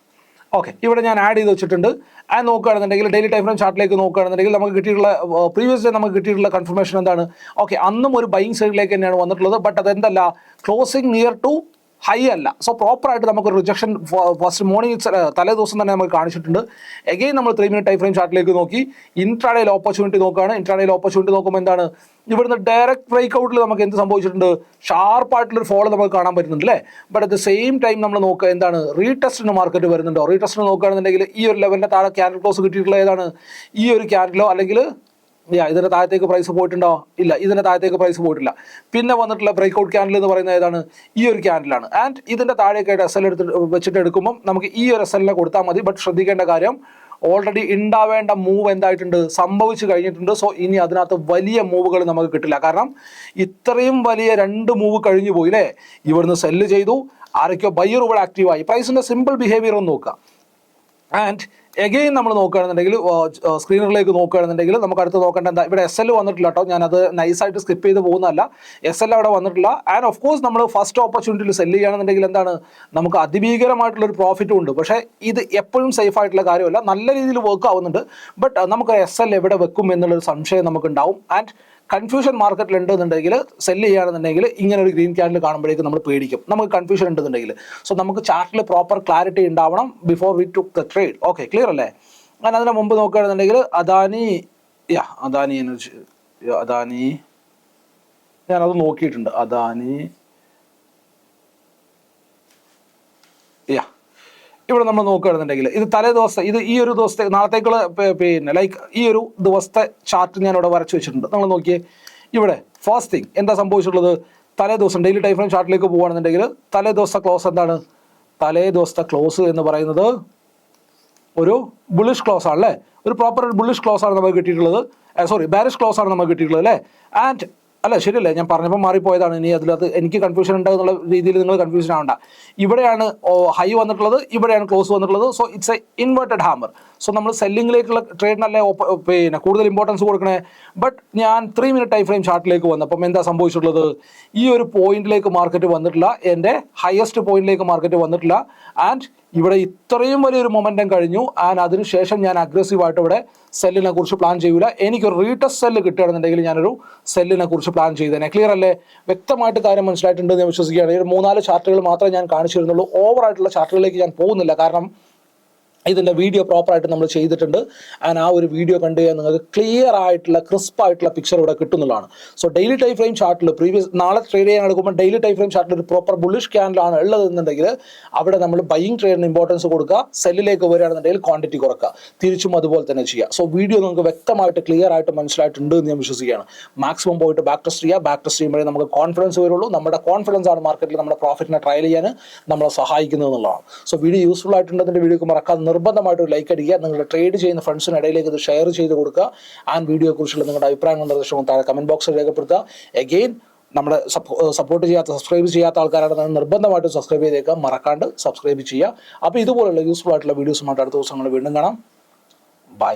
ഓക്കെ ഇവിടെ ഞാൻ ആഡ് ചെയ്ത് വെച്ചിട്ടുണ്ട്. ആ നോക്കുകയാണെന്നുണ്ടെങ്കിൽ ഡെയിലി ടൈം ഫ്രെയിം ചാർട്ടിലേക്ക് നോക്കുകയാണെന്നുണ്ടെങ്കിൽ നമുക്ക് കിട്ടിയിട്ടുള്ള പ്രീവിയസ് ഡേ നമുക്ക് കിട്ടിയിട്ടുള്ള കൺഫർമേഷൻ എന്താണ്? ഓക്കെ അന്നും ഒരു ബൈങ് സൈഡിലേക്ക് തന്നെയാണ് വന്നിട്ടുള്ളത്. ബട്ട് അതെന്തല്ല ക്ലോസിംഗ് നിയർ ടു ഹൈ അല്ല. സോ പ്രോപ്പറായിട്ട് നമുക്ക് റിജക്ഷൻ ഫസ്റ്റ് മോർണിംഗ് തലേ ദിവസം തന്നെ നമുക്ക് കാണിച്ചിട്ടുണ്ട്. എഗെയിൻ നമ്മൾ ത്രീ മിനിറ്റ് ടൈം ഫ്രെയിം ചാർട്ടിലേക്ക് നോക്കി. ഇൻട്രാഡേയിൽ ഓപ്പർച്യൂണിറ്റി നോക്കുകയാണ് ഇൻട്രാഡേയിൽ ഓപ്പർച്യൂണിറ്റി നോക്കുമ്പോൾ എന്താണ്? ഇവിടുന്ന് ഡയറക്റ്റ് ബ്രേക്ക് ഔട്ടിൽ നമുക്ക് എന്ത് സംഭവിച്ചിട്ടുണ്ട്? ഷാർപ്പായിട്ടുള്ളൊരു ഫോൾ നമുക്ക് കാണാൻ പറ്റുന്നുണ്ട് അല്ലേ but at the same time നമ്മൾ നോക്കുക എന്താണ്? റീടെസ്റ്റിന് മാർക്കറ്റ് വരുന്നുണ്ടോ? റീടെസ്റ്റിന് നോക്കുകയാണെന്നുണ്ടെങ്കിൽ ഈ ഒരു ലെവലിന്റെ താഴെ ക്യാൻഡിൽ ക്ലോസ് കിട്ടിയിട്ടുള്ള ഏതാണ്? ഈ ഒരു ക്യാൻഡിലോ അല്ലെങ്കിൽ യാ ഇതിന് താഴത്തേക്ക് പ്രൈസ് പോയിട്ടുണ്ടോ? ഇല്ല ഇതിന് താഴത്തേക്ക് പ്രൈസ് പോയിട്ടില്ല. പിന്നെ വന്നിട്ടുള്ള ബ്രേക്ക് ഔട്ട് ക്യാൻഡിൽ എന്ന് പറയുന്നത് ഏതാണ്? ഈ ഒരു ക്യാൻഡിലാണ് ആൻഡ് ഇതിന്റെ താഴേക്കായിട്ട് എസ് എൽ എടുത്ത് വെച്ചിട്ട് എടുക്കുമ്പോൾ നമുക്ക് ഈ ഒരു എസ് എല്ലിനെ കൊടുത്താൽ മതി. ബട്ട് ശ്രദ്ധിക്കേണ്ട കാര്യം ഓൾറെഡി ഉണ്ടാവേണ്ട മൂവ് എന്തായിട്ടുണ്ട്? സംഭവിച്ചു കഴിഞ്ഞിട്ടുണ്ട്. സോ ഇനി അതിനകത്ത് വലിയ മൂവുകൾ നമുക്ക് കിട്ടില്ല. കാരണം ഇത്രയും വലിയ രണ്ട് മൂവ് കഴിഞ്ഞു പോയി അല്ലേ ഇവിടുന്ന് സെല്ല് ചെയ്തു. ആരൊക്കെയോ ഇവിടെ ആക്റ്റീവായി പ്രൈസിന്റെ സിമ്പിൾ ബിഹേവിയർ ഒന്ന് നോക്കുക. ആൻഡ് എഗെയിൻ നമ്മൾ നോക്കുകയാണെന്നുണ്ടെങ്കിൽ സ്ക്രീനറിലേക്ക് നോക്കുകയാണെന്നുണ്ടെങ്കിൽ നമുക്ക് അടുത്ത് നോക്കേണ്ട എന്താ ഇവിടെ എസ് എൽ വന്നിട്ടില്ല കേട്ടോ ഞാനത് നൈസായിട്ട് സ്കിപ്പ് ചെയ്ത് പോകുന്നതല്ല. എസ് എൽ അവിടെ വന്നിട്ടില്ല. ആൻഡ് ഓഫ് കോഴ്സ് നമ്മൾ ഫസ്റ്റ് ഓപ്പർച്യൂണിറ്റിയിൽ സെല്ല് ചെയ്യുകയാണെന്നുണ്ടെങ്കിൽ എന്താണ് നമുക്ക് അതിഭീകരമായിട്ടുള്ള ഒരു പ്രോഫിറ്റും ഉണ്ട്. പക്ഷേ ഇത് എപ്പോഴും സേഫ് ആയിട്ടുള്ള കാര്യമല്ല. നല്ല രീതിയിൽ വർക്ക് ആവുന്നുണ്ട്. ബട്ട് നമുക്ക് എസ് എൽ എവിടെ വെക്കും എന്നുള്ളൊരു സംശയം നമുക്ക് ഉണ്ടാവും ആൻഡ് കൺഫ്യൂഷൻ മാർക്കറ്റിൽ ഉണ്ടെന്നുണ്ടെങ്കിൽ സെല്ല് ചെയ്യുകയാണെന്നുണ്ടെങ്കിൽ ഇങ്ങനെ ഒരു ഗ്രീൻ ക്യാൻഡിൽ കാണുമ്പോഴേക്കും നമ്മൾ പേടിക്കും. നമുക്ക് കൺഫ്യൂഷൻ ഉണ്ടെന്നുണ്ടെങ്കിൽ സോ നമുക്ക് ചാർട്ടിൽ പ്രോപ്പർ ക്ലാരിറ്റി ഉണ്ടാവണം before we took the trade okay clear അല്ലേ? ഞാൻ അതിന് മുമ്പ് നോക്കുകയാണെന്നുണ്ടെങ്കിൽ അദാനി യാ അദാനി എനർജി അദാനി. ഞാനത് നോക്കിയിട്ടുണ്ട്. അദാനി യാ ഇവിടെ നമ്മൾ നോക്കുകയാണെന്നുണ്ടെങ്കിൽ ഇത് തലേ ദിവസത്തെ ഇത് ഈ ഒരു ദിവസത്തെ നാളത്തേക്കുള്ള പിന്നെ ലൈക്ക് ഈ ഒരു ദിവസത്തെ ചാർട്ട് ഞാൻ ഇവിടെ വരച്ചു വെച്ചിട്ടുണ്ട്. നമ്മൾ നോക്കിയേ ഇവിടെ ഫസ്റ്റ് തിങ് എന്താ സംഭവിച്ചിട്ടുള്ളത്? തലേ ദിവസം ഡെയിലി ടൈം ഫ്രെയിം ചാർട്ടിലേക്ക് പോകുകയാണെന്നുണ്ടെങ്കിൽ തലേ ദിവസത്തെ ക്ലോസ് എന്താണ്? തലേ ദിവസത്തെ ക്ലോസ് എന്ന് പറയുന്നത് ഒരു ബുള്ളിഷ് ക്ലോസ് ആണ് അല്ലേ ഒരു പ്രോപ്പർ ബുള്ളിഷ് ക്ലോസ് ആണ് നമുക്ക് കിട്ടിയിട്ടുള്ളത്. സോറി ബാരിഷ് ക്ലോസ് ആണ് നമുക്ക് കിട്ടിയിട്ടുള്ളത് അല്ലേ? ആൻഡ് അല്ല ശരിയല്ലേ? ഞാൻ പറഞ്ഞപ്പോൾ മാറിപ്പോയതാണ്. ഇനി അതിലത് എനിക്ക് കൺഫ്യൂഷൻ ഉണ്ട് എന്നുള്ള രീതിയിൽ നിങ്ങൾ കൺഫ്യൂഷൻ ആവണ്ട. ഇവിടെയാണ് ഹൈ വന്നിട്ടുള്ളത് ഇവിടെയാണ് ക്ലോസ് വന്നിട്ടുള്ളത്. So it's a inverted hammer so നമ്മൾ സെല്ലിങ്ങിലേക്കുള്ള ട്രേഡിനല്ലേ പിന്നെ കൂടുതൽ ഇമ്പോർട്ടൻസ് കൊടുക്കണേ. ബട്ട് ഞാൻ ത്രീ മിനിറ്റ് ടൈം ഫ്രെയിം ചാർട്ടിലേക്ക് വന്നപ്പം എന്താ സംഭവിച്ചിട്ടുള്ളത്? ഈ ഒരു പോയിന്റിലേക്ക് മാർക്കറ്റ് വന്നിട്ടില്ല. എന്റെ ഹയസ്റ്റ് പോയിന്റിലേക്ക് മാർക്കറ്റ് വന്നിട്ടില്ല. ആൻഡ് ഇവിടെ ഇത്രയും വലിയൊരു മൊമെന്റം കഴിഞ്ഞു. ആൻഡ് അതിനുശേഷം ഞാൻ അഗ്രസീവായിട്ട് ഇവിടെ സെല്ലിനെ കുറിച്ച് പ്ലാൻ ചെയ്യൂല. എനിക്കൊരു റീടെസ്റ്റ് സെല്ല് കിട്ടുകയാണെന്നുണ്ടെങ്കിൽ ഞാനൊരു സെല്ലിനെ കുറിച്ച് പ്ലാൻ ചെയ്തേനെ. ക്ലിയർ അല്ലേ? വ്യക്തമായിട്ട് കാര്യം മനസ്സിലായിട്ടുണ്ട് എന്ന് ഞാൻ വിശ്വസിക്കുകയാണ്. ഒരു മൂന്നാൽ ചാർട്ടുകൾ മാത്രമേ ഞാൻ കാണിച്ചിരുന്നുള്ളൂ. ഓവർ ആയിട്ടുള്ള ചാർട്ടുകളിലേക്ക് ഞാൻ പോകുന്നില്ല. കാരണം ഇതിന്റെ വീഡിയോ പ്രോപ്പറായിട്ട് നമ്മൾ ചെയ്തിട്ടുണ്ട്. ആൻഡ് ആ ഒരു വീഡിയോ കണ്ടു കഴിഞ്ഞാൽ നിങ്ങൾക്ക് ക്ലിയർ ആയിട്ടുള്ള ക്രിസ്പ് ആയിട്ടുള്ള പിക്ചർ ഇവിടെ കിട്ടുന്നതാണ് സോ ഡെയിലി ടൈം ഫ്രെയിം ചാർട്ടിൽ പ്രീവിയസ് നാളെ ട്രേഡ് ചെയ്യാൻ എടുക്കുമ്പോൾ ഡെയിലി ടൈം ഫ്രെയിം ചാർട്ടിൽ ഒരു പ്രോപ്പർ ബുള്ളിഷ് ക്യാൻഡിലാണ് ഉള്ളത് എന്നുണ്ടെങ്കിൽ അവിടെ നമ്മൾ ബൈയിങ് ട്രേഡിന് ഇമ്പോർട്ടൻസ് കൊടുക്കുക. സെല്ലിലേക്ക് വരികയാണെന്നുണ്ടെങ്കിൽ ക്വാണ്ടിറ്റി കുറക്കുക. തിരിച്ചും അതുപോലെ തന്നെ ചെയ്യുക. സോ വീഡിയോ നിങ്ങൾക്ക് വ്യക്തമായിട്ട് ക്ലിയർ ആയിട്ട് മനസ്സിലായിട്ടുണ്ട് എന്ന് ഞാൻ വിശ്വസിക്കുകയാണ്. മാക്സിമം പോയിട്ട് ബാക്ക് ടെസ്റ്റ് ചെയ്യുക. ബാക്ക് ടെസ്റ്റ് ചെയ്യുമ്പോഴേ നമുക്ക് കോൺഫിഡൻസ് വരുള്ളൂ. നമ്മുടെ കോൺഫിഡൻസ് ആണ് മാർക്കറ്റിൽ നമ്മുടെ പ്രോഫിറ്റിനെ ട്രയൽ ചെയ്യാൻ നമ്മളെ സഹായിക്കുന്നത് എന്നുള്ളതാണ്. സോ വീഡിയോ യൂസ്ഫുൾ ആയിട്ടുണ്ടെങ്കിൽ വീഡിയോക്ക് മറക്കാതെ നിർബന്ധമായിട്ട് ഒരു ലൈക്ക് അടിക്കുക നിങ്ങളുടെ ട്രേഡ് ചെയ്യുന്ന ഫ്രണ്ട്സിന് ഇടയിലേക്ക് ഇത് ഷെയർ ചെയ്ത് കൊടുക്കുക. വീഡിയോ കുറിച്ചുള്ള നിങ്ങളുടെ അഭിപ്രായങ്ങളും നിർദ്ദേശവും താഴെ കമന്റ് ബോക്സിൽ രേഖപ്പെടുത്തുക. എഗെയിൻ നമ്മുടെ സപ്പോർട്ട് ചെയ്യാത്ത സബ്സ്ക്രൈബ് ചെയ്യാത്ത ആൾക്കാരാണെന്ന് നിർബന്ധമായിട്ടും സബ്സ്ക്രൈബ് ചെയ്തേക്കാം മറക്കാണ്ട് സബ്സ്ക്രൈബ് ചെയ്യുക. അപ്പോൾ ഇതുപോലുള്ള യൂസ്ഫുൾ ആയിട്ടുള്ള വീഡിയോസുമായിട്ട് അടുത്ത ദിവസങ്ങൾ വീണ്ടും കാണാം. ബൈ